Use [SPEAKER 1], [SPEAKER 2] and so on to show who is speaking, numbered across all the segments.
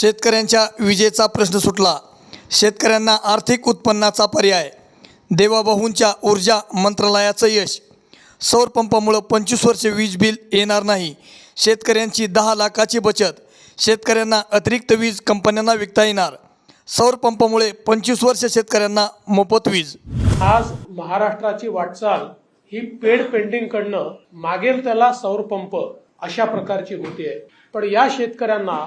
[SPEAKER 1] शेतकऱ्यांच्या विजेचा प्रश्न सुटला. शेतकऱ्यांना आर्थिक उत्पन्नाचा पर्याय. देवाबाहूंच्या ऊर्जा मंत्रालयाचं यश. सौर पंपामुळं पंचवीस वर्ष वीज बिल येणार नाही. शेतकऱ्यांची दहा लाखाची बचत. शेतकऱ्यांना अतिरिक्त वीज कंपन्यांना विकता येणार. सौर पंपामुळे पंचवीस वर्ष शेतकऱ्यांना मोफत वीज.
[SPEAKER 2] आज महाराष्ट्राची वाटचाल ही पेड पेंडिंगकडनं मागेल त्याला सौर पंप अशा प्रकारची होतीये. पण या शेतकऱ्यांना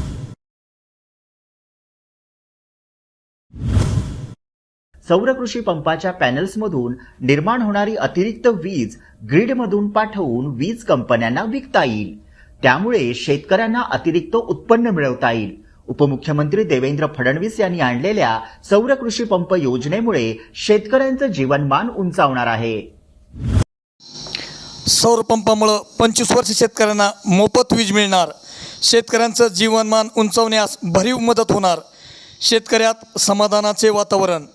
[SPEAKER 3] सौरकृषी पंपाच्या पॅनल्समधून निर्माण होणारी अतिरिक्त वीज ग्रीडमधून पाठवून वीज कंपन्यांना विकता येईल. त्यामुळे शेतकऱ्यांना अतिरिक्त उत्पन्न मिळवता येईल. उपमुख्यमंत्री देवेंद्र फडणवीस यांनी आणलेल्या सौरकृषी पंप योजनेमुळे शेतकऱ्यांचं जीवनमान उंचावणार आहे.
[SPEAKER 1] सौर पंपामुळं पंचवीस वर्ष शेतकऱ्यांना मोफत वीज मिळणार. शेतकऱ्यांचं जीवनमान उंचावण्यास भरीव मदत होणार. शेतकऱ्यात समाधानाचे वातावरण.